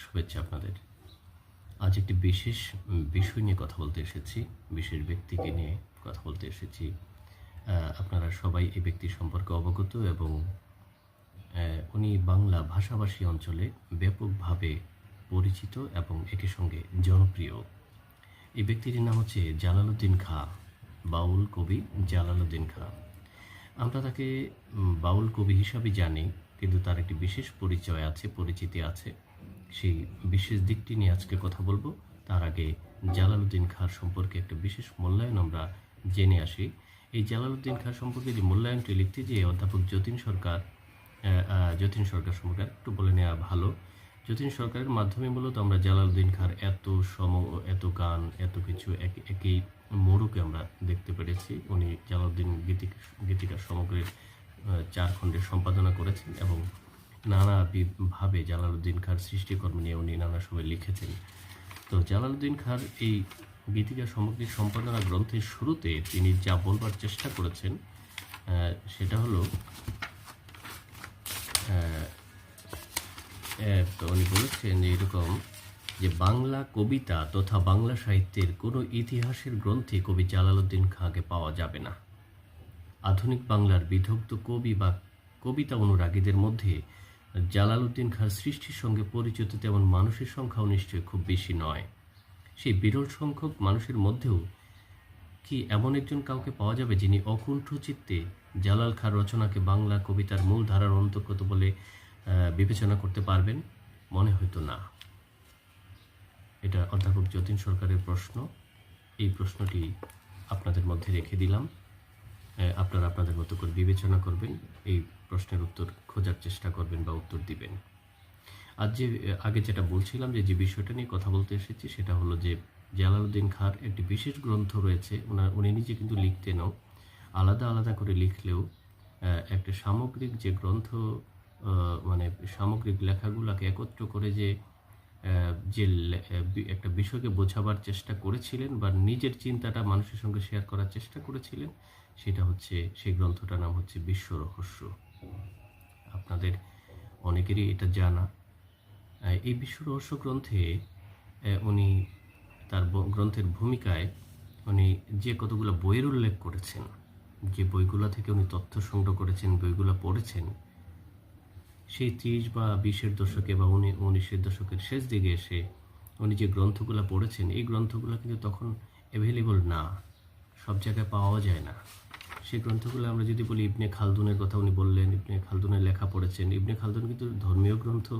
শুভেচ্ছা আপনাদের। আজ একটি বিশেষ বিষয় নিয়ে কথা বলতে এসেছি, বিশেষ ব্যক্তিকে নিয়ে কথা বলতে এসেছি। আপনারা সবাই এই ব্যক্তি সম্পর্কে অবগত এবং উনি বাংলা ভাষাভাষী অঞ্চলে ব্যাপকভাবে পরিচিত এবং একই সঙ্গে জনপ্রিয়। এই ব্যক্তিটির নাম হচ্ছে জালালউদ্দিন খাঁ, বাউল কবি জালালউদ্দিন খাঁ। আমরা তাকে বাউল কবি হিসাবে জানি, কিন্তু তার একটি বিশেষ পরিচয় আছে, পরিচিতি আছে। সেই বিশেষ দিকটি নিয়ে আজকে কথা বলব। তার আগে জালালউদ্দিন খাঁ সম্পর্কে একটা বিশেষ মূল্যায়ন আমরা জেনে আসি। এই জালালউদ্দিন খাঁ সম্পর্কে যে মূল্যায়নটি লিখতে যে অধ্যাপক যতীন সরকার যতীন সরকার সম্পর্কে একটু বলে নেওয়া ভালো। যতীন সরকারের মাধ্যমে মূলত আমরা জালালউদ্দিন খাঁর এত সম এত গান এত কিছু এক- একই মোড়কে আমরা দেখতে পেরেছি। উনি জালালউদ্দিন গীতিক গীতিকা সমগ্রের চার খণ্ডের সম্পাদনা করেছেন এবং নানা ভাবে জালালউদ্দিন খাঁর সৃষ্টিকর্ম নিয়ে উনি নানা সময় লিখেছেন। তো জালালউদ্দিন খাঁর এই গীতিকা সামগ্রিক সম্পাদনা গ্রন্থের শুরুতে তিনি যা বলবার চেষ্টা করেছেন সেটা হলো তো উনি বলেছেন এরকম যে বাংলা কবিতা তথা বাংলা সাহিত্যের কোনো ইতিহাসের গ্রন্থে কবি জালালউদ্দিন খাঁকে পাওয়া যাবে না। আধুনিক বাংলার বিধগ্ধ কবি বা কবিতা অনুরাগীদের মধ্যে জালালউদ্দিন খাঁর সৃষ্টির সঙ্গে পরিচিত তেমন মানুষের সংখ্যাও নিশ্চয়ই খুব বেশি নয়। সেই বিরল সংখ্যক মানুষের মধ্যেও কি এমন একজন কাউকে পাওয়া যাবে যিনি অকুণ্ঠ চিত্তে জালাল খাঁর রচনাকে বাংলা কবিতার মূল ধারার অন্তর্গত বলে বিবেচনা করতে পারবেন? মনে হয়তো না। এটা অধ্যাপক যতীন সরকারের প্রশ্ন। এই প্রশ্নটি আপনাদের মধ্যে রেখে দিলাম। আপনারা আপনাদের মতো করে বিবেচনা করবেন, এই প্রশ্নের উত্তর খোঁজার চেষ্টা করবেন বা উত্তর দিবেন। আজ যে, আগে যেটা বলছিলাম যে যে বিষয়টা নিয়ে কথা বলতে এসেছি, সেটা হলো যে, জালালউদ্দিন খাঁর একটি বিশেষ গ্রন্থ রয়েছে, ওনার, উনি নিজে কিন্তু লিখতেনও। আলাদা আলাদা করে লিখলেও একটা সামগ্রিক যে গ্রন্থ মানে সামগ্রিক লেখাগুলোকে একত্র করে যে যে একটা বিষয়কে বোঝাবার চেষ্টা করেছিলেন বা নিজের চিন্তাটা মানুষের সঙ্গে শেয়ার করার চেষ্টা করেছিলেন, সেটা হচ্ছে সেই গ্রন্থটার নাম হচ্ছে বিশ্ব রহস্য। আপনাদের অনেকেরই এটা জানা। এই বিশ্ব রহস্য গ্রন্থে উনি তার গ্রন্থের ভূমিকায় উনি যে কতগুলো বইয়ের উল্লেখ করেছেন, যে বইগুলো থেকে উনি তথ্য সংগ্রহ করেছেন, বইগুলো পড়েছেন সেই ত্রিশ বা বিশের দশকে বা উনি উনিশের দশকের শেষ দিকে এসে উনি যে গ্রন্থগুলো পড়েছেন, এই গ্রন্থগুলো কিন্তু তখন অ্যাভেলেবল না। সব জায়গায় পাওয়া যায় না। সেই গ্রন্থগুলো আমরা যদি বলি, ইবনে খালদুনের কথা উনি বললেন, ইবনে খালদুনের লেখা পড়েছেন। ইবনে খালদুন কিন্তু ধর্মীয় গ্রন্থ